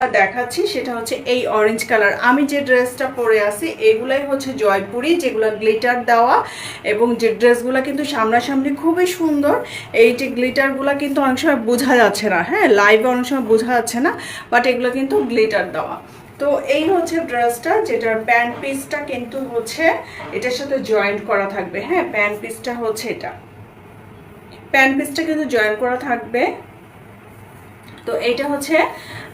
দেখাচ্ছি, সেটা হচ্ছে এই অরেঞ্জ কালার আমি যে ড্রেসটা পরে আছি, এগুলাই হচ্ছে জয়পুরি, যেগুলো গ্লিটার দেওয়া, এবং যে ড্রেসগুলো কিন্তু সামনাসামনি খুবই সুন্দর, এই যে গ্লিটারগুলো কিন্তু অনেক সময় বোঝা যাচ্ছে না হ্যাঁ? লাইভে অনেক সময় বোঝা যাচ্ছে না বাট এগুলো কিন্তু গ্লিটার দেওয়া। তো এই হচ্ছে ড্রেসটা যেটার প্যান্ট পিসটা কিন্তু হচ্ছে, এটার সাথে জয়েন্ট করা থাকবে হ্যাঁ? প্যান্ট পিসটা হচ্ছে এটা। প্যান্ট পিসটা কিন্তু জয়েন করা থাকবে। তো এইটা হচ্ছে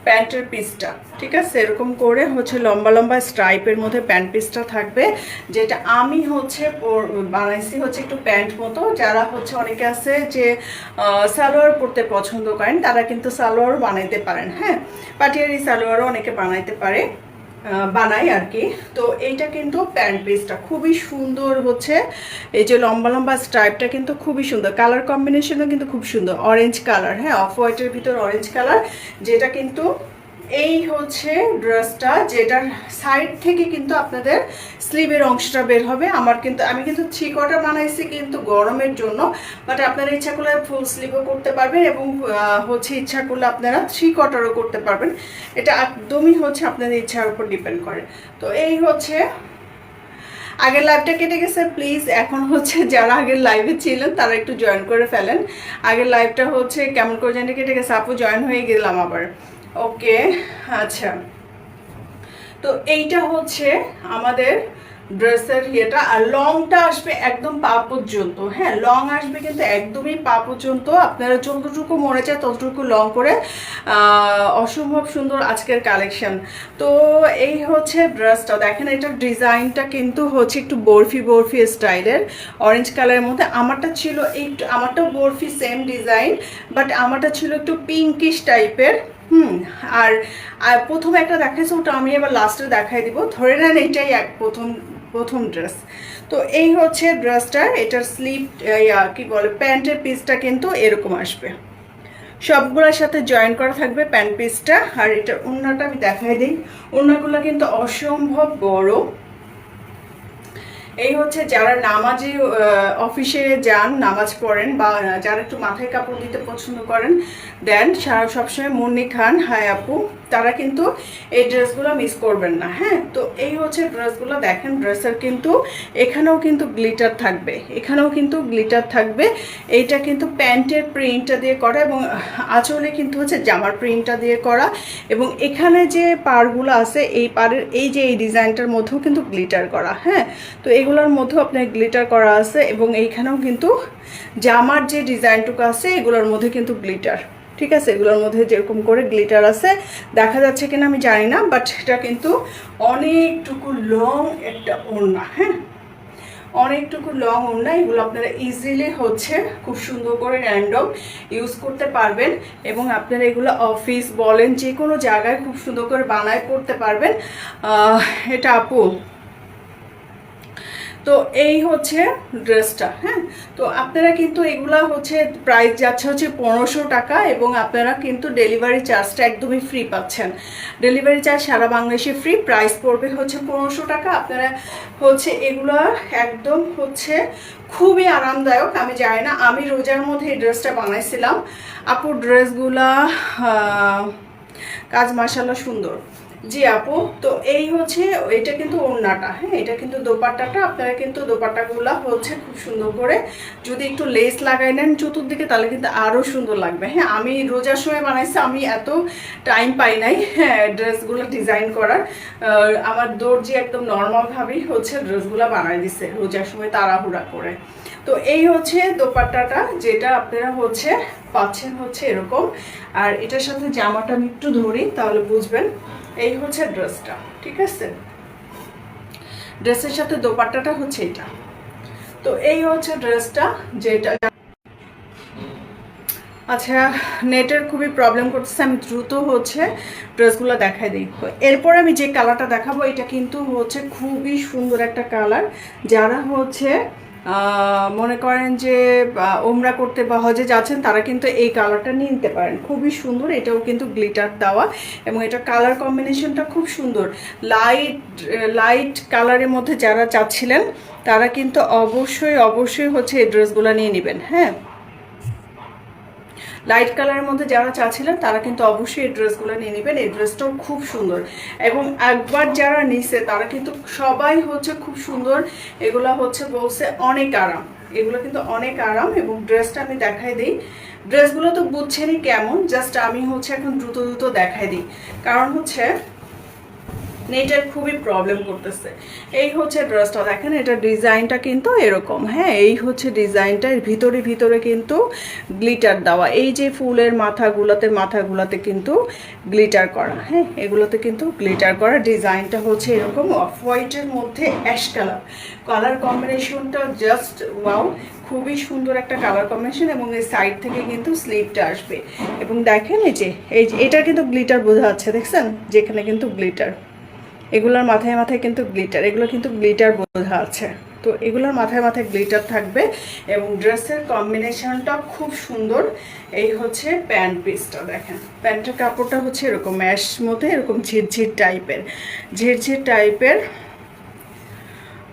প্যান্টের পিসটা, ঠিক আছে? এরকম করে হচ্ছে লম্বা লম্বা স্ট্রাইপের মধ্যে প্যান্ট পিসটা থাকবে, যেটা আমি হচ্ছে বানাইছি হচ্ছে একটু প্যান্ট মতো। যারা হচ্ছে অনেকে আছে যে সালোয়ার পরতে পছন্দ করেন, তারা কিন্তু সালোয়ারও বানাইতে পারেন হ্যাঁ? পাটিয়ারি সালোয়ারও অনেকে বানাইতে পারে। বানাই আর কি। তো এইটা কিন্তু প্যান্ট পিসটা খুবই সুন্দর হচ্ছে। এই যে লম্বা লম্বা স্ট্রাইপটা কিন্তু খুবই সুন্দর। কালার কম্বিনেশনও কিন্তু খুব সুন্দর। অরেঞ্জ কালার হ্যাঁ অফ হোয়াইটের ভিতর অরেঞ্জ কালার যেটা কিন্তু এই হচ্ছে ড্রেসটা, যেটার সাইড থেকে কিন্তু আপনাদের স্লিভের অংশটা বের হবে। আমার কিন্তু, আমি কিন্তু থ্রি কোয়ার্টার বানাইছি কিন্তু গরমের জন্য বাট আপনারা ইচ্ছা করলে ফুল স্লিভও করতে পারবেন এবং হচ্ছে ইচ্ছা করলে আপনারা থ্রি কোয়ার্টারও করতে পারবেন। এটা একদমই হচ্ছে আপনাদের ইচ্ছার উপর ডিপেন্ড করে। তো এই হচ্ছে, আগের লাইভটা কেটে গেছে প্লিজ এখন হচ্ছে যারা আগের লাইভে ছিলেন, তারা একটু জয়েন করে ফেলেন। আগের লাইভটা হচ্ছে কেমন করে জানি কেটে গেছে, আপু জয়েন হয়ে গেলাম আবার। ওকে আচ্ছা। তো এইটা হচ্ছে আমাদের ড্রেসের ইয়েটা, আর লংটা আসবে একদম পা পর্যন্ত হ্যাঁ লং আসবে কিন্তু একদমই পা পর্যন্ত আপনারা যতটুকু মনে চায় ততটুকু লং করে অসম্ভব সুন্দর আজকের কালেকশন। তো এই হচ্ছে ড্রেসটা। দেখেন এটার ডিজাইনটা কিন্তু হচ্ছে একটু বরফি বরফি স্টাইলের, অরেঞ্জ কালারের মধ্যে। আমারটা ছিল এই আমারটাও বরফি, সেম ডিজাইন, বাট আমারটা ছিল একটু পিঙ্কিশ টাইপের হুম, আর প্রথম একটা দেখাইছে, ওটা আমি এবার লাস্টে দেখাই দিব। ধরে নেন এইটাই এক প্রথম প্রথম ড্রেস তো এই হচ্ছে ড্রেসটা এটার স্লিপ কি বলে, প্যান্টের পিসটা কিন্তু এরকম আসবে। সবগুলোর সাথে জয়েন করা থাকবে প্যান্ট পিসটা আর এটার ওড়নাটা আমি দেখাই দিই। ওড়নাগুলো কিন্তু অসম্ভব বড়। এই হচ্ছে যারা নামাজে অফিসে যান, নামাজ পড়েন বা যারা একটু মাথায় কাপড় দিতে পছন্দ করেন, দেন সারা সবসময় মুন্নি খান। হায় আপু। তারা কিন্তু এই ড্রেসগুলো মিস করবেন না হ্যাঁ? তো এই হচ্ছে ড্রেসগুলো, দেখেন ড্রেসের কিন্তু এখানেও কিন্তু গ্লিটার থাকবে, এখানেও কিন্তু গ্লিটার থাকবে। এইটা কিন্তু প্যান্টের প্রিন্টটা দিয়ে করা এবং আঁচলে কিন্তু হচ্ছে জামার প্রিন্টটা দিয়ে করা এবং এখানে যে পারগুলো আছে, এই পারের এই যে এই ডিজাইনটার মধ্যেও কিন্তু গ্লিটার করা হ্যাঁ? তো এগুলোর মধ্যেও আপনার গ্লিটার করা আছে এবং এইখানেও কিন্তু জামার যে ডিজাইনটুকু আছে, এগুলোর মধ্যে কিন্তু গ্লিটার ঠিক আছে? এগুলোর মধ্যে যেরকম করে গ্লিটার আছে। দেখা যাচ্ছে কিনা আমি জানি না বাট এটা কিন্তু অনেকটুকু লং একটা ওড়না হ্যাঁ? অনেকটুকু লং ওড়না, এগুলো আপনারা ইজিলি হচ্ছে খুব সুন্দর করে র্যান্ডম ইউজ করতে পারবেন এবং আপনারা এগুলো অফিস বলেন যে কোনো জায়গায় খুব সুন্দর করে বানায় করতে পারবেন। এটা আপু তো এই হচ্ছে ড্রেসটা হ্যাঁ? তো আপনারা কিন্তু এগুলা হচ্ছে প্রাইস যাচ্ছে হচ্ছে পনেরোশো টাকা এবং আপনারা কিন্তু ডেলিভারি চার্জটা একদমই ফ্রি পাচ্ছেন। ডেলিভারি চার্জ সারা বাংলাদেশে ফ্রি প্রাইস পড়বে হচ্ছে পনেরোশো টাকা। আপনারা হচ্ছে এগুলা একদম হচ্ছে খুবই আরামদায়ক, আমি জানি না, আমি রোজার মধ্যে এই ড্রেসটা বানাইছিলাম। আপুর ড্রেসগুলা কাজ মাসাল্লাহ সুন্দর। জি আপু, তো এই হচ্ছে, এটা কিন্তু ওড়নাটা হ্যাঁ? এটা কিন্তু দোপাট্টাটা, আপনারা কিন্তু দোপাট্টাগুলো হচ্ছে খুব সুন্দর করে যদি একটু লেস লাগাই নেন চতুর্দিকে, তাহলে কিন্তু আরও সুন্দর লাগবে হ্যাঁ? আমি রোজার সময় বানাইছি, আমি এত টাইম পাই নাই হ্যাঁ ড্রেসগুলো ডিজাইন করার। আমার দর্জি একদম নর্মালভাবেই হচ্ছে ড্রেসগুলো বানাই দিছে, রোজার সময় তাড়াহুড়া করে। তো এই হচ্ছে দোপাট্টাটা, যেটা আপনারা হচ্ছে পাচ্ছেন হচ্ছে এরকম। আর এটার সাথে জামাটা আমি একটু ধরি, তাহলে বুঝবেন। এই হচ্ছে ড্রেসটা, ঠিক আছে? ড্রেসের সাথে দোপাট্টাটা হচ্ছে এটা। তো এই হচ্ছে ড্রেসটা, যেটা আচ্ছা নেটের খুবই প্রবলেম করতেছে, আমি দ্রুত হচ্ছে ড্রেসগুলো দেখাই দিই। এরপর আমি যে কালারটা দেখাবো, এটা কিন্তু হচ্ছে খুবই সুন্দর একটা কালার যারা হচ্ছে মনে করেন যে ওমরা করতে বা হজে যাচ্ছেন, তারা কিন্তু এই কালারটা নিয়ে নিতে পারেন। খুবই সুন্দর, এটাও কিন্তু গ্লিটার দেওয়া এবং এটা কালার কম্বিনেশনটা খুব সুন্দর। লাইট লাইট কালারের মধ্যে যারা চাচ্ছিলেন, তারা কিন্তু অবশ্যই অবশ্যই হচ্ছে এই ড্রেসগুলো নিয়ে নেবেন হ্যাঁ? লাইট কালারের মধ্যে যারা চাচ্ছিলেন, তারা কিন্তু অবশ্যই এই ড্রেসগুলো নিয়ে নেবেন। এই ড্রেসটাও খুব সুন্দর। এবং একবার যারা নিছে, তারা কিন্তু সবাই হচ্ছে খুব সুন্দর। এগুলো হচ্ছে বলছে অনেক আরাম। এগুলো কিন্তু অনেক আরাম এবং ড্রেসটা আমি দেখাই দিই। ড্রেসগুলো তো বুঝছেনই কেমন, জাস্ট আমি হচ্ছে এখন দ্রুত দ্রুত দেখাই দিই। কারণ হচ্ছে নেটের খুবই প্রবলেম করতেছে। এই হচ্ছে ড্রেসটা দেখেন, এটা ডিজাইনটা কিন্তু এরকম হ্যাঁ? এই হচ্ছে ডিজাইনটা এর ভিতরে ভিতরে কিন্তু গ্লিটার দেওয়া। এই যে ফুলের মাথাগুলোতে মাথাগুলোতে কিন্তু গ্লিটার করা হ্যাঁ? এগুলোতে কিন্তু গ্লিটার করা। ডিজাইনটা হচ্ছে এরকম অফ হোয়াইটের মধ্যে অ্যাশ কালার কালার কম্বিনেশনটা জাস্ট ওয়াও খুবই সুন্দর একটা কালার কম্বিনেশন এবং এই সাইড থেকে কিন্তু স্লিপটা আসবে। এবং দেখেন এই যে, এই এটা কিন্তু গ্লিটার বোঝা যাচ্ছে, দেখছেন? যেখানে কিন্তু গ্লিটার এগুলোর মাথায় মাথায় কিন্তু গ্লিটার এগুলো কিন্তু গ্লিটার বোঝা আছে। তো এগুলোর মাথায় মাথায় গ্লিটার থাকবে এবং ড্রেসের কম্বিনেশনটা খুব সুন্দর। এই হচ্ছে প্যান্ট পিসটা দেখেন। প্যান্টের কাপড়টা হচ্ছে এরকম ম্যাশ মধ্যে এরকম ঝিরঝির টাইপের ঝিরঝির টাইপের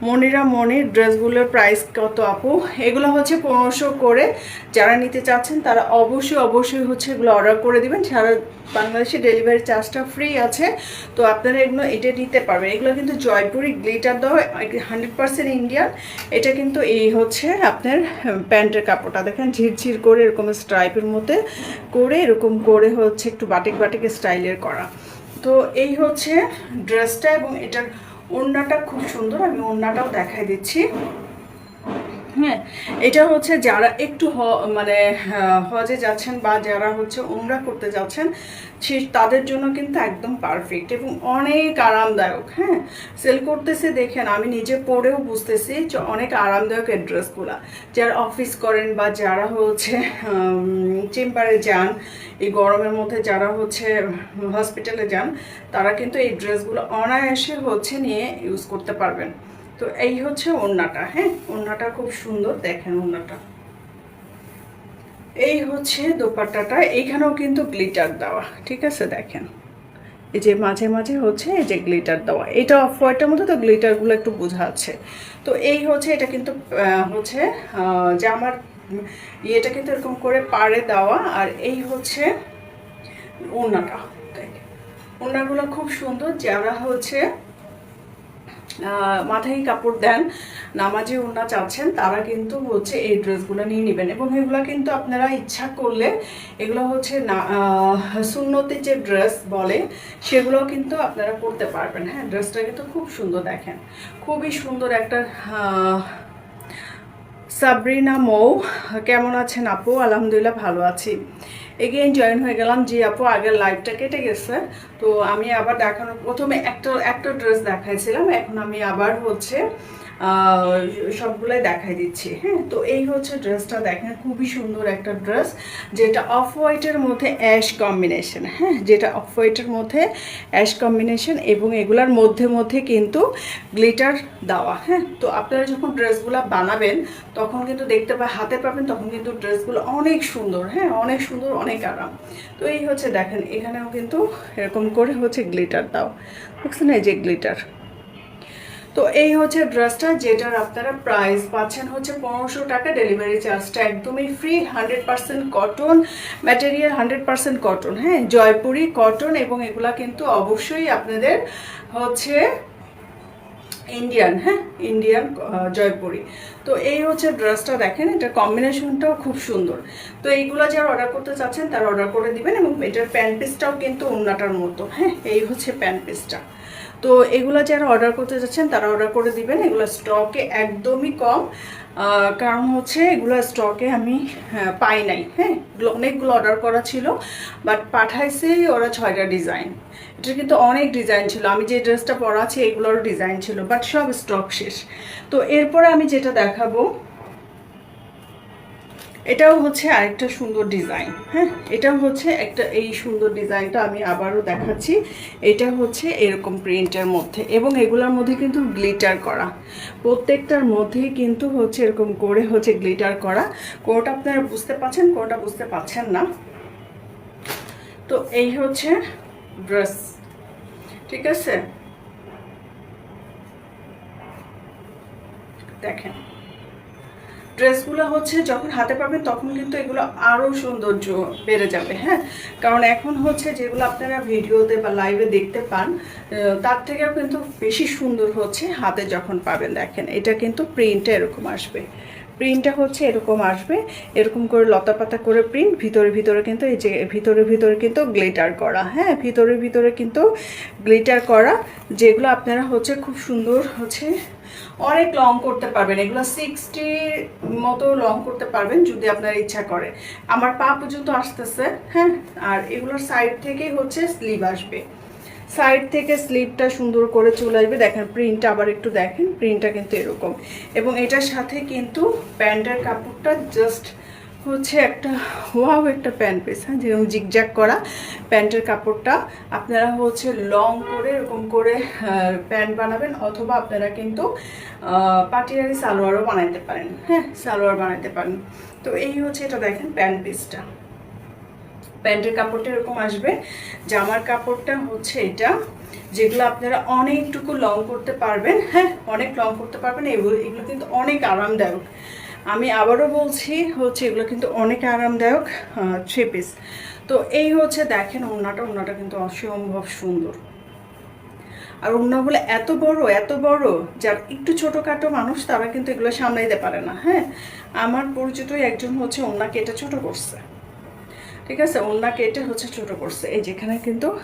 মনিরা মনির ড্রেসগুলোর প্রাইস কত আপু? এগুলো হচ্ছে পনেরোশো করে। যারা নিতে চাচ্ছেন, তারা অবশ্যই অবশ্যই হচ্ছে এগুলো অর্ডার করে দিবেন। সারা বাংলাদেশে ডেলিভারি চার্জটা ফ্রি আছে। তো আপনারা এগুলো এটা নিতে পারবেন। এগুলো কিন্তু জয়পুরি গ্লিটার দেওয়া হান্ড্রেড পার্সেন্ট ইন্ডিয়ান এটা কিন্তু এই হচ্ছে আপনার প্যান্টের কাপড়টা। দেখেন, ঝিরঝির করে এরকম স্ট্রাইপের মধ্যে করে, এরকম করে হচ্ছে একটু বাটিক বাটিক স্টাইলের করা। তো এই হচ্ছে ড্রেসটা এবং এটার ওড়নাটা খুব সুন্দর আমি ওড়নাটাও দেখাই দিচ্ছি। হ্যাঁ এটা হচ্ছে যারা একটু হ- মানে হজে যাচ্ছেন বা যারা হচ্ছে উমরা করতে যাচ্ছেন, সে তাদের জন্য কিন্তু একদম পারফেক্ট এবং অনেক আরামদায়ক হ্যাঁ। সেল করতেছে দেখেন, আমি নিজে পরেও বুঝতেছি যে অনেক আরামদায়ক ড্রেসগুলা যারা অফিস করেন বা যারা হচ্ছে চেম্বারে যান, এই গরমের মধ্যে যারা হচ্ছে হসপিটালে যান, তারা কিন্তু এই ড্রেসগুলো অনায়াসে হচ্ছে নিয়ে ইউজ করতে পারবেন। তো এই হচ্ছে ওড়নাটা হ্যাঁ? ওড়নাটা খুব সুন্দর, দেখেন ওড়নাটা। এই হচ্ছে দোপাট্টাটা, এইখানেও কিন্তু গ্লিটার দেওয়া, ঠিক আছে? দেখেন। এই যে মাঝে মাঝে হচ্ছে এই যে গ্লিটার দেওয়া, এটা অফ হোয়াইটের মধ্যে তো গ্লিটারগুলো একটু বোঝা যাচ্ছে তো এই হচ্ছে, এটা কিন্তু হচ্ছে যে আমার ইয়েটা কিন্তু এরকম করে পাড়ে দেওয়া, আর এই হচ্ছে ওড়নাটা ওড়নাগুলো খুব সুন্দর, যারা হচ্ছে মাথায় কাপড় দেন, নামাজে ওনা চাচ্ছেন, তারা কিন্তু হচ্ছে এই ড্রেসগুলো নিয়ে নেবেন। এবং এগুলো কিন্তু আপনারা ইচ্ছা করলে, এগুলো হচ্ছে না সুন্নতি যে ড্রেস বলে সেগুলো কিন্তু আপনারা করতে পারবেন। হ্যাঁ ড্রেসটা কিন্তু খুব সুন্দর দেখেন। খুবই সুন্দর একটা সাবরিনা মৌ। কেমন আছেন আপু? আলহামদুলিল্লাহ ভালো আছি। এগেইন জয়েন হয়ে গেলাম, জি আপু, আগের লাইভটা কেটে গেছে। তো আমি আবার দেখানোর, প্রথমে একটা একটা ড্রেস দেখাইছিলাম, এখন আমি আবার হচ্ছে সবগুলাই দেখাই দিচ্ছি হ্যাঁ? তো এই হচ্ছে ড্রেসটা দেখেন, খুবই সুন্দর একটা ড্রেস, যেটা অফ হোয়াইটের মধ্যে অ্যাশ কম্বিনেশন হ্যাঁ? যেটা অফ হোয়াইটের মধ্যে অ্যাশ কম্বিনেশন এবং এগুলার মধ্যে মধ্যে কিন্তু গ্লিটার দেওয়া হ্যাঁ? তো আপনারা যখন ড্রেসগুলো বানাবেন, তখন কিন্তু দেখতে পা হাতে পাবেন, তখন কিন্তু ড্রেসগুলো অনেক সুন্দর হ্যাঁ? অনেক সুন্দর, অনেক আরাম। তো এই হচ্ছে দেখেন, এখানেও কিন্তু এরকম করে হচ্ছে গ্লিটার দাও। বুঝছেন এই যে গ্লিটার? তো এই হচ্ছে ড্রেসটা যেটার আপনারা প্রাইস পাচ্ছেন হচ্ছে পনেরোশো টাকা ডেলিভারি চার্জটা একদমই free hundred percent cotton material hundred percent cotton হ্যাঁ? জয়পুরি কটন এবং এগুলা কিন্তু অবশ্যই আপনাদের হচ্ছে ইন্ডিয়ান হ্যাঁ? ইন্ডিয়ান জয়পুরি। তো এই হচ্ছে ড্রেসটা দেখেন, এটা কম্বিনেশনটাও খুব সুন্দর। তো এইগুলো যারা অর্ডার করতে চাচ্ছেন, তারা অর্ডার করে দিবেন এবং এটার প্যান্ট পিসটাও কিন্তু অন্যটার মতো হ্যাঁ? এই হচ্ছে প্যান্ট পিসটা তো এগুলো যারা অর্ডার করতে যাচ্ছেন তারা অর্ডার করে দিবেন। এগুলো স্টকে একদমই কম। কারণ হচ্ছে এগুলো স্টকে আমি হ্যাঁ, পাই নাই। হ্যাঁ অনেকগুলো অর্ডার করা ছিল বাট পাঠাইছে ওরা ছয়টা ডিজাইন এটা কিন্তু অনেক ডিজাইন ছিল। আমি যে ড্রেসটা পরা আছে এগুলোর ডিজাইন ছিল বাট সব স্টক শেষ। তো এরপরে আমি যেটা দেখাবো এটাও হচ্ছে আরেকটা সুন্দর ডিজাইন হ্যাঁ? এটাও হচ্ছে একটা, এই সুন্দর ডিজাইনটা আমি আবারও দেখাচ্ছি। এটা হচ্ছে এরকম প্রিন্টের মধ্যে এবং এগুলোর মধ্যে কিন্তু গ্লিটার করা। প্রত্যেকটার মধ্যেই কিন্তু হচ্ছে এরকম করে হচ্ছে গ্লিটার করা। কোনটা আপনারা বুঝতে পারছেন কোনটা বুঝতে পারছেন না? তো এই হচ্ছে ড্রেস ঠিক আছে? দেখেন। ড্রেসগুলো হচ্ছে যখন হাতে পাবেন তখন কিন্তু এগুলো আরও সৌন্দর্য বেড়ে যাবে হ্যাঁ? কারণ এখন হচ্ছে যেগুলো আপনারা ভিডিওতে বা লাইভে দেখতে পান তার থেকেও কিন্তু বেশি সুন্দর হচ্ছে হাতে যখন পাবেন, দেখেন। এটা কিন্তু প্রিন্টটা এরকম আসবে। প্রিন্টটা হচ্ছে এরকম আসবে, এরকম করে লতা পাতা করে প্রিন্ট ভিতরে ভিতরে কিন্তু এই যে, ভিতরে ভিতরে কিন্তু গ্লিটার করা হ্যাঁ? ভিতরে ভিতরে কিন্তু গ্লিটার করা, যেগুলো আপনারা হচ্ছে খুব সুন্দর হচ্ছে অনেক লং করতে পারবেন। এগুলো সিক্সটির মতো লং করতে পারবেন যদি আপনার ইচ্ছা করে। আমার পা পর্যন্ত আসতেছে হ্যাঁ? আর এগুলোর সাইড থেকেই হচ্ছে স্লিভ আসবে। সাইড থেকে স্লিপটা সুন্দর করে চলে আসবে। দেখেন প্রিন্টটা আবার একটু দেখেন প্রিন্টটা কিন্তু এরকম। এবং এটার সাথে কিন্তু প্যান্টের কাপড়টা জাস্ট হচ্ছে একটা ওয়াও একটা প্যান্ট পিস হ্যাঁ? যেরকম জিগজ্যাগ করা প্যান্টের কাপড়টা। আপনারা হচ্ছে লং করে এরকম করে প্যান্ট বানাবেন, অথবা আপনারা কিন্তু পাটিয়ারি সালোয়ারও বানাইতে পারেন হ্যাঁ? সালোয়ার বানাইতে পারেন। তো এই হচ্ছে এটা দেখেন প্যান্ট পিসটা প্যান্টের কাপড়টা এরকম আসবে। জামার কাপড়টা হচ্ছে এটা, যেগুলো আপনারা অনেকটুকু লং করতে পারবেন হ্যাঁ? অনেক লং করতে পারবেন, এগুলো এগুলো কিন্তু অনেক আরামদায়ক। আমি আবারও বলছি হচ্ছে এগুলো কিন্তু অনেক আরামদায়ক থ্রি পিস তো এই হচ্ছে দেখেন ওড়নাটা ওড়নাটা কিন্তু অসম্ভব সুন্দর। আর ওড়নাগুলো এত বড় এত বড়, যার একটু ছোটোখাটো মানুষ তারা কিন্তু এগুলো সামলাইতে পারে না হ্যাঁ? আমার পরিচিতই একজন হচ্ছে ওড়নাকে এটা ছোট করছে। ঠিক আছে? ওড়না কেটে হচ্ছে ছোট করছে। এই যেখানে কিন্তু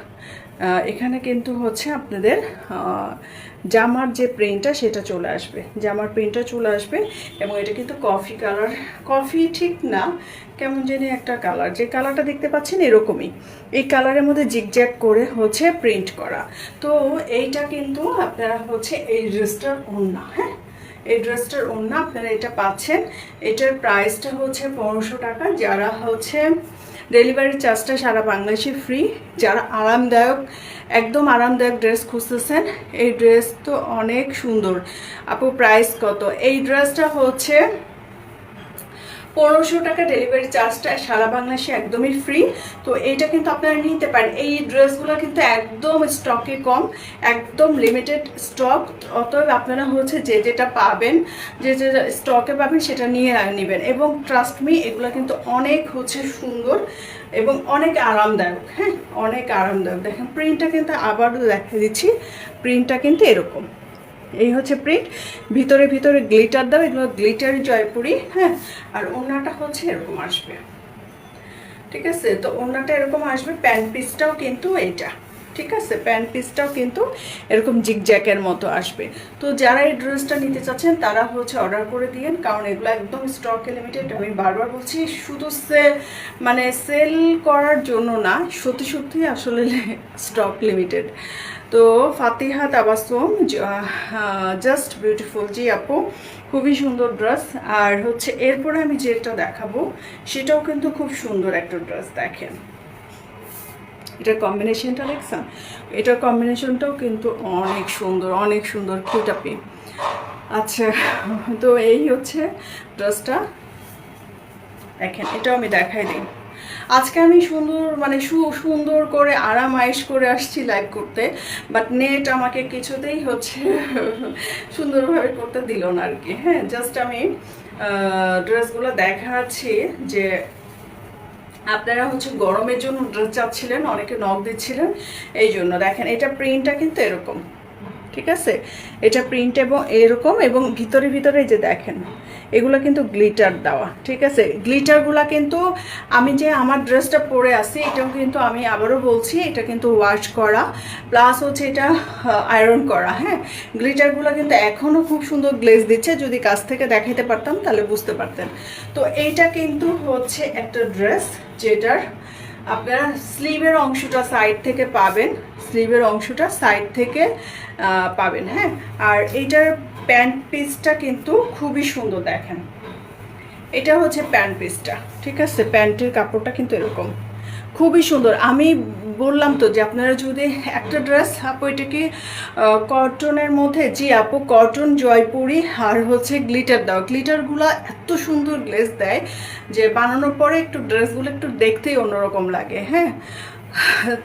এখানে কিন্তু হচ্ছে আপনাদের জামার যে প্রিন্টটা সেটা চলে আসবে। জামার প্রিন্টটা চলে আসবে এবং এটা কিন্তু কফি কালার কফি ঠিক না, কেমন জানি একটা কালার যে কালারটা দেখতে পাচ্ছেন এরকমই। এই কালারের মধ্যে জিগজ্যাগ করে হচ্ছে প্রিন্ট করা। তো এইটা কিন্তু আপনারা হচ্ছে এই ড্রেসটার ওড়না হ্যাঁ? এই ড্রেসটার ওড়না আপনারা এটা পাচ্ছেন। এটার প্রাইসটা হচ্ছে পনেরোশো টাকা। যারা হচ্ছে ডেলিভারি চার্জটা সারা বাংলাদেশে ফ্রি। যারা আরামদায়ক, একদম আরামদায়ক ড্রেস খুঁজতেছেন, এই ড্রেস তো অনেক সুন্দর। আপু প্রাইস কত? এই ড্রেসটা হচ্ছে পনেরোশো টাকা ডেলিভারি চার্জটা সারা বাংলাদেশে একদমই ফ্রি তো এইটা কিন্তু আপনারা নিতে পারেন। এই ড্রেসগুলো কিন্তু একদম স্টকে কম, একদম লিমিটেড স্টক অতএব আপনারা হচ্ছে যে যেটা পাবেন, যে যে স্টকে পাবেন সেটা নিয়ে নেবেন। এবং ট্রাস্ট মি এগুলো কিন্তু অনেক হচ্ছে সুন্দর এবং অনেক আরামদায়ক হ্যাঁ? অনেক আরামদায়ক। দেখেন প্রিন্টটা কিন্তু আবারও দেখা দিচ্ছি। প্রিন্টটা কিন্তু এরকম। এই হচ্ছে প্রিন্ট ভিতরে ভিতরে গ্লিটার দাও, এগুলো গ্লিটার জয়পুরি হ্যাঁ? আর ওড়নাটা হচ্ছে এরকম আসবে। ঠিক আছে? তো ওড়নাটা এরকম আসবে, প্যান্ট পিসটাও কিন্তু এইটা। ঠিক আছে? প্যান্ট পিসটাও কিন্তু এরকম জিগজ্যাকের মতো আসবে। তো যারা এই ড্রেসটা নিতে চাচ্ছেন, তারা হচ্ছে অর্ডার করে দিয়েন, কারণ এগুলো একদম স্টক লিমিটেড আমি বারবার বলছি, শুধু সেল মানে সেল করার জন্য না, সত্যি সত্যি আসলে স্টক লিমিটেড তো ফাতিহা তাবাসুম জাস্ট বিউটিফুল জি আপু, খুবই সুন্দর ড্রেস আর হচ্ছে এরপরে আমি যেটা দেখাবো, সেটাও কিন্তু খুব সুন্দর একটা ড্রেস দেখেন। এটার কম্বিনেশনটা দেখছেন? এটার কম্বিনেশনটাও কিন্তু অনেক সুন্দর অনেক সুন্দর কিউটাপি আচ্ছা তো এই হচ্ছে ড্রেসটা দেখেন, এটাও আমি দেখাই দিই। আজকে আমি সুন্দর মানে সু, সুন্দর করে আরাম আয়েস করে আসছি লাইভ করতে বাট নেট আমাকে কিছুতেই হচ্ছে সুন্দরভাবে করতে দিল না আর কি। হ্যাঁ জাস্ট আমি ড্রেসগুলো দেখাচ্ছি যে আপনারা হচ্ছে গরমের জন্য ড্রেস চাচ্ছিলেন, অনেকে নখ দিচ্ছিলেন, এই জন্য। দেখেন, এটা প্রিন্টটা কিন্তু এরকম। ঠিক আছে? এটা প্রিন্ট এবং এরকম এবং ভিতরে ভিতরে যে দেখেন, এগুলো কিন্তু গ্লিটার দেওয়া, ঠিক আছে? গ্লিটারগুলো কিন্তু আমি যে আমার ড্রেসটা পরে আসি এটাও কিন্তু আমি আবারও বলছি, এটা কিন্তু ওয়াশ করা প্লাস হচ্ছে এটা আয়রন করা হ্যাঁ? গ্লিটারগুলো কিন্তু এখনও খুব সুন্দর গ্লেজ দিচ্ছে, যদি কাছ থেকে দেখাতে পারতাম তাহলে বুঝতে পারতেন। তো এইটা কিন্তু হচ্ছে একটা ড্রেস যেটার আপনারা স্লিভের অংশটা সাইড থেকে পাবেন। স্লিভের অংশটা সাইড থেকে পাবেন হ্যাঁ? আর এইটার প্যান্ট পিসটা কিন্তু খুবই সুন্দর দেখেন। এটা হচ্ছে প্যান্ট পিসটা ঠিক আছে? প্যান্টের কাপড়টা কিন্তু এরকম। খুবই সুন্দর। আমি বললাম তো যে আপনারা যদি একটা ড্রেস আপু এটা কি কটনের মধ্যে, জি আপু কটন জয়পুরি আর হচ্ছে গ্লিটার দাও। গ্লিটারগুলো এত সুন্দর গ্লেস দেয় যে বানানোর পরে একটু ড্রেসগুলো একটু দেখতেই অন্যরকম লাগে হ্যাঁ?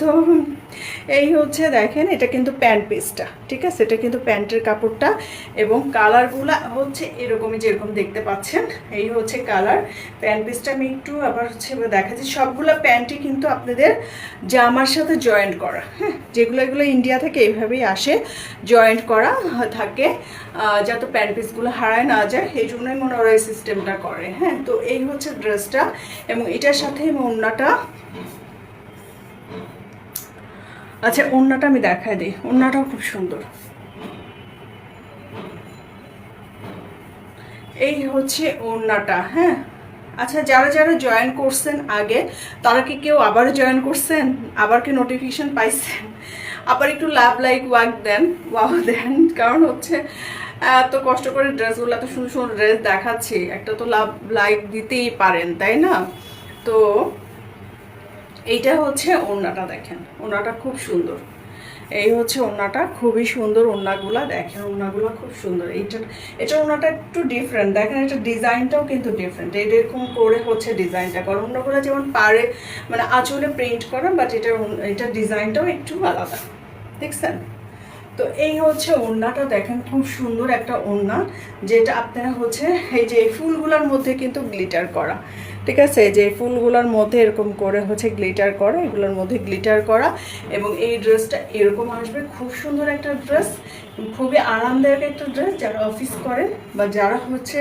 তো এই হচ্ছে দেখেন, এটা কিন্তু প্যান্ট পিসটা ঠিক আছে? এটা কিন্তু প্যান্টের কাপড়টা এবং কালারগুলা হচ্ছে এরকমই যেরকম দেখতে পাচ্ছেন, এই হচ্ছে কালার। প্যান্ট পিসটা আমি একটু আবার হচ্ছে দেখাচ্ছি। সবগুলো প্যান্টই কিন্তু আপনাদের জামার সাথে জয়েন্ট করা হ্যাঁ? যেগুলো এগুলো ইন্ডিয়া থেকে এইভাবেই আসে জয়েন্ট করা থাকে যাতে প্যান্ট পিসগুলো হারায় না যায়, এই জন্যই মনে হয় সিস্টেমটা করে হ্যাঁ? তো এই হচ্ছে ড্রেসটা এবং এটার সাথে ওড়নাটা আচ্ছা ওড়নাটা আমি দেখাই দিই। ওড়নাটাও খুব সুন্দর। এই হচ্ছে ওড়নাটা হ্যাঁ? আচ্ছা যারা যারা জয়েন করছেন আগে, তারা কি কেউ আবার জয়েন করছেন? আবার কি নোটিফিকেশন পাইছেন? আবার একটু লাভ লাইক ওয়াক দেন ওয়াও দেন। কারণ হচ্ছে, এত কষ্ট করে ড্রেসগুলো এত সুন্দর সুন্দর ড্রেস দেখাচ্ছি। একটা তো লাভ লাইক দিতেই পারেন, তাই না? তো এইটা হচ্ছে ওড়নাটা দেখেন, ওড়নাটা খুব সুন্দর। এই হচ্ছে ওড়নাটা, খুবই সুন্দর ওড়নাগুলা, দেখেন ওড়নাগুলো খুব সুন্দর। এইটা, এটা ওড়নাটা একটু ডিফারেন্ট দেখেন এটা ডিজাইনটাও কিন্তু ডিফারেন্ট এই এরকম করে হচ্ছে ডিজাইনটা করা। ওড়নাগুলো যেমন পারে মানে আঁচলে প্রিন্ট করা বাট এটা এটা ডিজাইনটাও একটু আলাদা। দেখছেন? তো এই হচ্ছে ওড়নাটা, দেখেন খুব সুন্দর একটা ওড়না, যেটা আপনারা হচ্ছে এই যে ফুলগুলোর মধ্যে কিন্তু গ্লিটার করা। ঠিক আছে? যে ফুলগুলোর মধ্যে এরকম করে হচ্ছে গ্লিটার করা, এগুলোর মধ্যে গ্লিটার করা এবং এই ড্রেসটা এরকম আসবে। খুব সুন্দর একটা ড্রেস খুবই আরামদায়ক একটা ড্রেস যারা অফিস করেন বা যারা হচ্ছে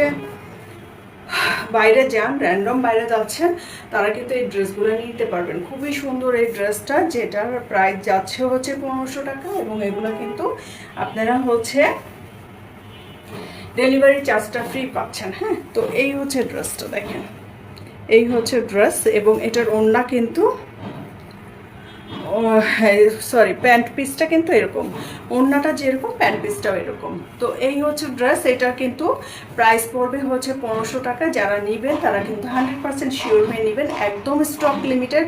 বাইরে যান র্যান্ডম বাইরে যাচ্ছেন, তারা কিন্তু এই ড্রেসগুলো নিতে পারবেন। খুবই সুন্দর এই ড্রেসটা যেটার প্রাইস যাচ্ছে হচ্ছে পনেরোশো টাকা এবং এগুলো কিন্তু আপনারা হচ্ছে ডেলিভারি চার্জটা ফ্রি পাচ্ছেন হ্যাঁ? তো এই হচ্ছে ড্রেসটা দেখেন। এই হচ্ছে ড্রেস এবং এটার ওড়না কিন্তু সরি প্যান্ট পিসটা কিন্তু এরকম। ওড়নাটা যেরকম প্যান্ট পিসটাও এরকম। তো এই হচ্ছে ড্রেস এটা কিন্তু প্রাইস পড়বে হচ্ছে পনেরোশো টাকা। যারা নেবেন, তারা কিন্তু হান্ড্রেড পার্সেন্ট শিওর হয়ে নেবেন। একদম স্টক লিমিটেড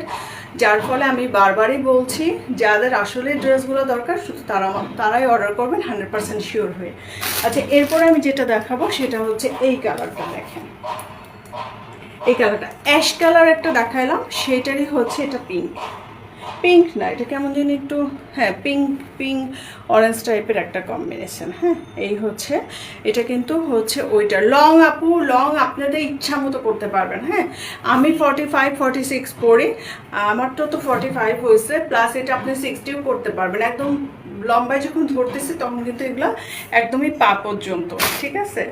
যার ফলে আমি বারবারই বলছি, যাদের আসলে ড্রেসগুলো দরকার, শুধু তারা তারাই অর্ডার করবেন হান্ড্রেড পার্সেন্ট শিওর হয়ে। আচ্ছা এরপরে আমি যেটা দেখাবো, সেটা হচ্ছে এই কালারটা দেখেন। এই কালারটা। অ্যাশ কালার একটা দেখাইলাম সেটারই হচ্ছে এটা পিঙ্ক পিঙ্ক না, এটা কেমন যেন একটু হ্যাঁ পিঙ্ক পিঙ্ক অরেঞ্জ টাইপের একটা কম্বিনেশন হ্যাঁ? এই হচ্ছে, এটা কিন্তু হচ্ছে ওইটা লং আপু লং আপনাদের ইচ্ছা মতো করতে পারবেন হ্যাঁ? আমি ফর্টি ফাইভ ফর্টি সিক্স পড়ি, আমার তো তো ফর্টি ফাইভ হয়েছে প্লাস এটা আপনি সিক্সটিও করতে পারবেন। একদম লম্বায় যখন ধরতেছি, তখন কিন্তু এগুলো একদমই পা পর্যন্ত, ঠিক আছে?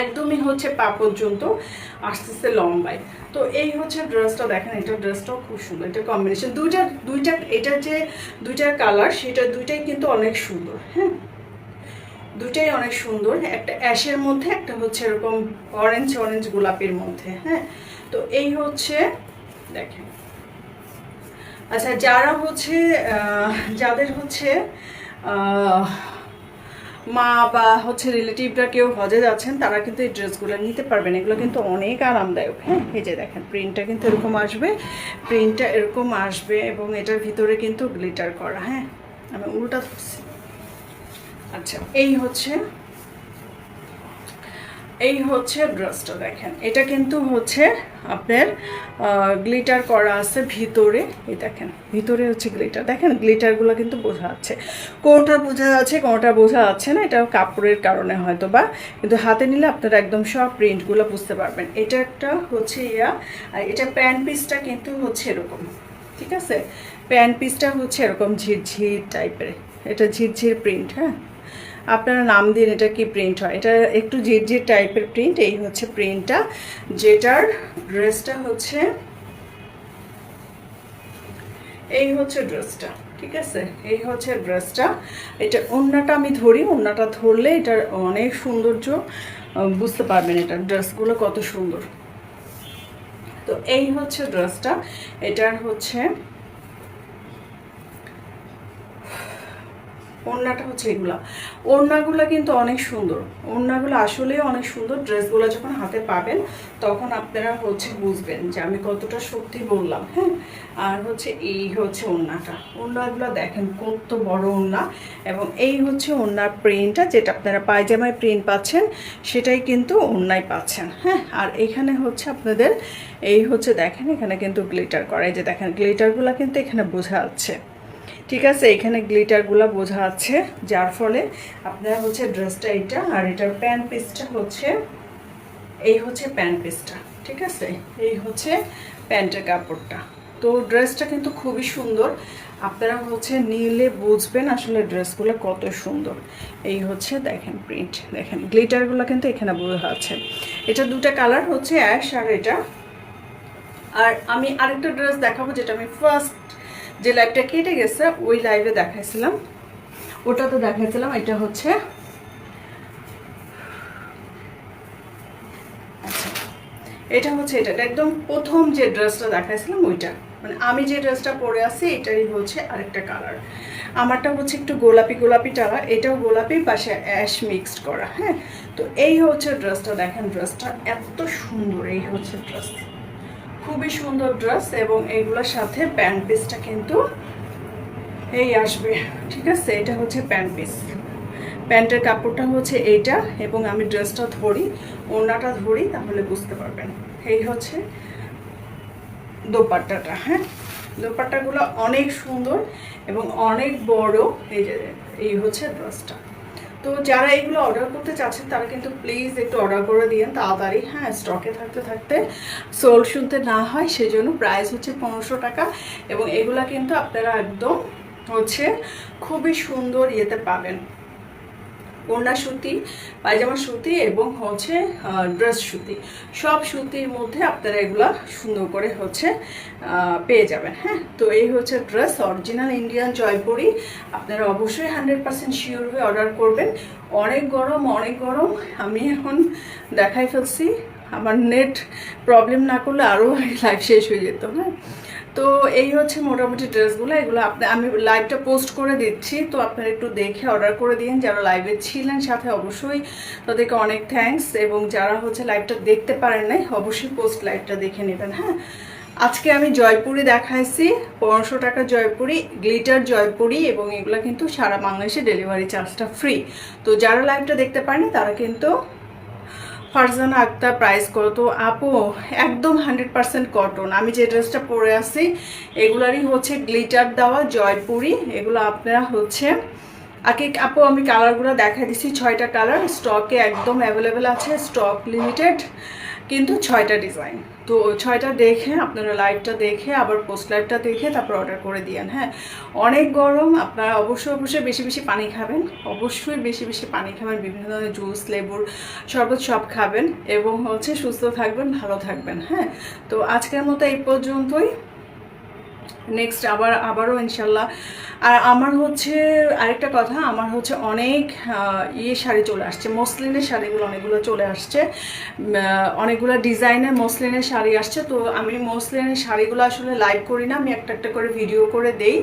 একদমই হচ্ছে পা পর্যন্ত আসতেছে লম্বায়। তো এই হচ্ছে ড্রেসটা দেখেন, এটা ড্রেসটাও খুব সুন্দর, এটা কম্বিনেশন দুইটা দুইটা এটার যে দুইটার কালার সেটা দুইটাই কিন্তু অনেক সুন্দর হ্যাঁ? দুটাই অনেক সুন্দর, একটা অ্যাশের মধ্যে, একটা হচ্ছে এরকম অরেঞ্জ অরেঞ্জ গোলাপের মধ্যে হ্যাঁ? তো এই হচ্ছে, দেখেন। আচ্ছা যারা হচ্ছে যাদের হচ্ছে মা বা হচ্ছে রিলেটিভরা কেউ হজে যাচ্ছেন, তারা কিন্তু এই ড্রেসগুলো নিতে পারবেন। এগুলো কিন্তু অনেক আরামদায়ক হ্যাঁ? এই যে দেখেন প্রিন্টটা কিন্তু এরকম আসবে প্রিন্টটা এরকম আসবে এবং এটার ভিতরে কিন্তু গ্লিটার করা হ্যাঁ? আমি উল্টা আচ্ছা এই হচ্ছে এই হচ্ছে ড্রেসটা দেখেন। এটা কিন্তু হচ্ছে আপনার গ্লিটার করা আছে ভিতরে। এই দেখেন, ভিতরে হচ্ছে গ্লিটার। দেখেন, গ্লিটারগুলো কিন্তু বোঝা যাচ্ছে। কোনটা বোঝা যাচ্ছে, কোনটা বোঝা যাচ্ছে না, এটা কাপড়ের কারণে হয়তো বা। কিন্তু হাতে নিলে আপনারা একদম সব প্রিন্টগুলো বুঝতে পারবেন। এটা একটা হচ্ছে ইয়া, আর এটা প্যান্ট পিসটা কিন্তু হচ্ছে এরকম, ঠিক আছে? প্যান্ট পিসটা হচ্ছে এরকম ঝিরঝির টাইপের এটা ঝিরঝির প্রিন্ট হ্যাঁ? আপনারা নাম দিন এটা কি প্রিন্ট হয়? এটা একটু ঝিরঝির টাইপের প্রিন্ট এই হচ্ছে প্রিন্টটা যেটার ড্রেসটা হচ্ছে, এই হচ্ছে ড্রেসটা ঠিক আছে? এই হচ্ছে ড্রেসটা এটা ওড়নাটা আমি ধরি ওড়নাটা ধরলে এটার অনেক সৌন্দর্য বুঝতে পারবেন এটা ড্রেসগুলো কত সুন্দর। তো এই হচ্ছে ড্রেসটা এটার হচ্ছে ওড়নাটা হচ্ছে এগুলো। ওড়নাগুলো কিন্তু অনেক সুন্দর। ওড়নাগুলো আসলেই অনেক সুন্দর। ড্রেসগুলো যখন হাতে পাবেন, তখন আপনারা হচ্ছে বুঝবেন যে আমি কতটা সত্যি বললাম হ্যাঁ? আর হচ্ছে এই হচ্ছে ওড়নাটা। ওড়নাগুলো দেখেন কত বড় ওড়না এবং এই হচ্ছে ওড়নার প্রিন্টটা যেটা আপনারা পায়জামায় প্রিন্ট পাচ্ছেন, সেটাই কিন্তু ওড়নায় পাচ্ছেন হ্যাঁ? আর এখানে হচ্ছে আপনাদের এই হচ্ছে দেখেন, এখানে কিন্তু গ্লিটার করা। যে দেখেন, গ্লিটারগুলো কিন্তু এখানে বোঝা যাচ্ছে। ঠিক আছে, এখানে গ্লিটারগুলো বোঝা আছে, যার ফলে আপনার হচ্ছে ড্রেসটা এটা আর এটার প্যান্ট পিসটা হচ্ছে, এই হচ্ছে প্যান্ট পিসটা ঠিক আছে? এই হচ্ছে প্যান্টের কাপড়টা। তো ড্রেসটা কিন্তু খুবই সুন্দর। আপনারা হচ্ছে নিলে বুঝবেন আসলে ড্রেসগুলো কত সুন্দর। এই হচ্ছে দেখেন প্রিন্ট, দেখেন গ্লিটারগুলো কিন্তু এখানে বোঝা আছে। এটা দুটা কালার হচ্ছে অ্যাশ আর এটা। আর আমি আরেকটা ড্রেস দেখাবো যেটা আমি ফার্স্ট যে লাইভটা কেটে গেছে, ওই লাইভে দেখাইছিলাম। ওটা তো দেখাইছিলাম, এটা হচ্ছে আচ্ছা এটা হচ্ছে এটা। একদম প্রথম যে ড্রেসটা দেখাইছিলাম, ওইটা। মানে আমি যে ড্রেসটা পরে আছি, এটাই হচ্ছে আরেকটা কালার আমারটা হচ্ছে একটু গোলাপি গোলাপি টালা এটাও গোলাপি, পাশে অ্যাশ মিক্সড করা হ্যাঁ? তো এই হচ্ছে ড্রেসটা দেখেন ড্রেসটা এত সুন্দর, এই হচ্ছে ড্রেস খুবই সুন্দর ড্রেস এবং এইগুলোর সাথে প্যান্ট পিসটা কিন্তু এই আসবে। ঠিক আছে? এটা হচ্ছে প্যান্ট পিস। প্যান্টের কাপড়টা হচ্ছে এইটা এবং আমি ড্রেসটা ধরি, ওড়নাটা ধরি তাহলে বুঝতে পারবেন। এই হচ্ছে দোপাট্টাটা হ্যাঁ? দোপাট্টাগুলো অনেক সুন্দর এবং অনেক বড়। এই যে, এই হচ্ছে ড্রেসটা। তো যারা এগুলো অর্ডার করতে চাচ্ছেন, তারা কিন্তু প্লিজ একটু অর্ডার করে দিন তাড়াতাড়ি। হ্যাঁ স্টকে থাকতে থাকতে সোল শুনতে না হয়, সেজন্য প্রাইস হচ্ছে পনেরোশো টাকা এবং এগুলা কিন্তু আপনারা একদম হচ্ছে খুবই সুন্দর ইয়েতে পাবেন। ওড়না সুতি, পায়জামা সুতি এবং হচ্ছে ড্রেস সুতি। সব সুতির মধ্যে আপনারা এগুলা সুন্দর করে হচ্ছে পেয়ে যাবেন হ্যাঁ? তো এই হচ্ছে ড্রেস, অরিজিনাল ইন্ডিয়ান জয়পুরি। আপনারা অবশ্যই হান্ড্রেড পার্সেন্ট শিওর হয়ে অর্ডার করবেন। অনেক গরম অনেক গরম। আমি এখন দেখাই ফেলছি। আমার নেট প্রবলেম না করলে আরও লাইফ শেষ হয়ে যেত হ্যাঁ? তো এই হচ্ছে মোটামুটি ড্রেসগুলো, এগুলো আপনি, আমি লাইভটা পোস্ট করে দিচ্ছি, তো আপনারা একটু দেখে অর্ডার করে দিন যারা লাইভে ছিলেন সাথে অবশ্যই তাদেরকে অনেক থ্যাঙ্কস এবং যারা হচ্ছে লাইভটা দেখতে পারেন নাই, অবশ্যই পোস্ট লাইভটা দেখে নেবেন হ্যাঁ? আজকে আমি জয়পুরি দেখাইছি, পনেরোশো টাকা জয়পুরি গ্লিটার জয়পুরি এবং এগুলো কিন্তু সারা বাংলাদেশে ডেলিভারি চার্জটা ফ্রি তো যারা লাইভটা দেখতে পারেনি তারা কিন্তু ফারজানা আক্তার প্রাইস করো তো আপু, একদম হান্ড্রেড পারসেন্ট কটন আমি যে ড্রেসটা পরে আছি, এগুলারই হচ্ছে গ্লিটার দেওয়া, জয়পুরি। এগুলো আপনারা হচ্ছে, আগে আপু, আমি কালারগুলো দেখা দিচ্ছি ছয়টা কালার স্টকে একদম অ্যাভেলেবেল আছে স্টক লিমিটেড কিন্তু ছয়টা ডিজাইন তো ছয়টা দেখে, আপনারা লাইভটা দেখে, আবার পোস্ট লাইভটা দেখে তারপর অর্ডার করে দিয়েন হ্যাঁ? অনেক গরম, আপনারা অবশ্যই অবশ্যই বেশি বেশি পানি খাবেন। অবশ্যই বেশি বেশি পানি খাবেন, বিভিন্ন ধরনের জুস লেবুর শরবত সব খাবেন এবং হচ্ছে সুস্থ থাকবেন, ভালো থাকবেন হ্যাঁ? তো আজকের মতো এই পর্যন্তই। নেক্সট আবার, আবারও ইনশাল্লাহ। আর আমার হচ্ছে আরেকটা কথা, আমার হচ্ছে অনেক ইয়ে শাড়ি চলে আসছে, মসলিনের শাড়িগুলো অনেকগুলো চলে আসছে। অনেকগুলো ডিজাইনের মসলিনের শাড়ি আসছে, তো আমি মসলিনের শাড়িগুলো আসলে লাইভ করি না, আমি একটা একটা করে ভিডিও করে দেই।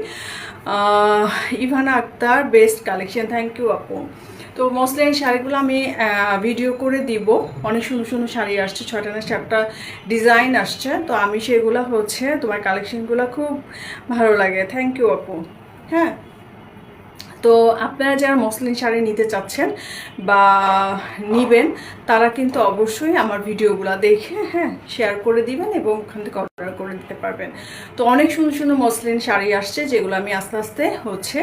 Ivana Akter, best collection, thank you আপু। তো মোস্টলি এই শাড়িগুলো আমি ভিডিও করে দিব। অনেক সুন্দর সুন্দর শাড়ি আসছে, ছয়টা না সাতটা ডিজাইন আসছে। তো আমি সেগুলো হচ্ছে, তোমার কালেকশনগুলো খুব ভালো লাগে। থ্যাংক ইউ আপু। হ্যাঁ? তো আপনারা যারা মসলিন শাড়ি নিতে চাচ্ছেন বা নিবেন, তারা কিন্তু অবশ্যই আমার ভিডিওগুলো দেখে হ্যাঁ শেয়ার করে দিবেন এবং ওখান থেকে অর্ডার করে দিতে পারবেন। তো অনেক সুন্দর সুন্দর মসলিন শাড়ি আসছে, যেগুলো আমি আস্তে আস্তে হচ্ছে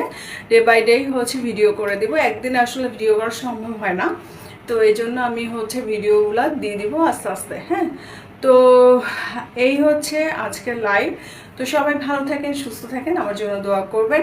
ডে বাই ডে হচ্ছে ভিডিও করে দেবো। একদিন আসলে ভিডিও করা সম্ভব হয় না। তো এই জন্য আমি হচ্ছে ভিডিওগুলো দিয়ে দিব আস্তে আস্তে হ্যাঁ। তো এই হচ্ছে আজকের লাইভ তো সবাই ভালো থাকেন, সুস্থ থাকেন। আমার জন্য দোয়া করবেন।